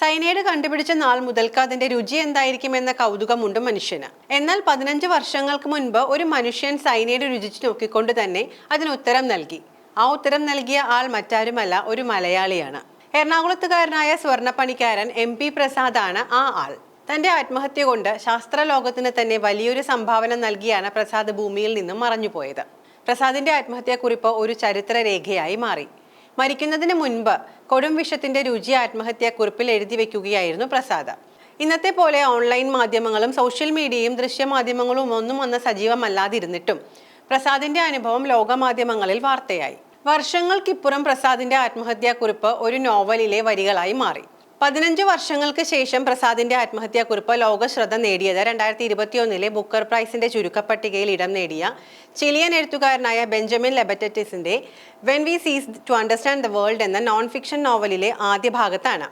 Cyanide കണ്ടുപിടിച്ച നാൾ മുതൽക്ക് അതിന്റെ രുചി എന്തായിരിക്കുമെന്ന കൗതുകമുണ്ട് മനുഷ്യന്. എന്നാൽ പതിനഞ്ച് വർഷങ്ങൾക്ക് മുൻപ് ഒരു മനുഷ്യൻ സൈനൈഡ് രുചിച്ച് നോക്കിക്കൊണ്ട് തന്നെ അതിന് ഉത്തരം നൽകി. ആ ഉത്തരം നൽകിയ ആൾ മറ്റാരുമല്ല ഒരു മലയാളിയാണ്. എറണാകുളത്തുകാരനായ സ്വർണപ്പണിക്കാരൻ എം പി പ്രസാദാണ് ആ ആൾ. തന്റെ ആത്മഹത്യ കൊണ്ട് ശാസ്ത്രലോകത്തിന് തന്നെ വലിയൊരു സംഭാവന നൽകിയാണ് പ്രസാദ് ഭൂമിയിൽ നിന്നും മറഞ്ഞുപോയത്. പ്രസാദിന്റെ ആത്മഹത്യാക്കുറിപ്പ് ഒരു ചരിത്രരേഖയായി മാറി. മരിക്കുന്നതിന് മുൻപ് കൊടും വിഷത്തിന്റെ രുചി ആത്മഹത്യാക്കുറിപ്പിൽ എഴുതി വെക്കുകയായിരുന്നു പ്രസാദ്. ഇന്നത്തെ പോലെ ഓൺലൈൻ മാധ്യമങ്ങളും സോഷ്യൽ മീഡിയയും ദൃശ്യമാധ്യമങ്ങളും ഒന്നും അന്ന് സജീവമല്ലാതിരുന്നിട്ടും പ്രസാദിന്റെ അനുഭവം ലോകമാധ്യമങ്ങളിൽ വാർത്തയായി. വർഷങ്ങൾക്കിപ്പുറം പ്രസാദിന്റെ ആത്മഹത്യാക്കുറിപ്പ് ഒരു നോവലിലെ വരികളായി മാറി. പതിനഞ്ച് വർഷങ്ങൾക്ക് ശേഷം പ്രസാദിന്റെ ആത്മഹത്യാക്കുറിപ്പ് ലോക ശ്രദ്ധ നേടിയത് രണ്ടായിരത്തി ഇരുപത്തിയൊന്നിലെ ബുക്കർ പ്രൈസിന്റെ ചുരുക്കപ്പട്ടികയിൽ ഇടം നേടിയ ചിലിയൻ എഴുത്തുകാരനായ Benjamin ലെബറ്ററ്റിസിന്റെ when we cease to understand the world എന്ന നോൺ ഫിക്ഷൻ നോവലിലെ ആദ്യ ഭാഗത്താണ്.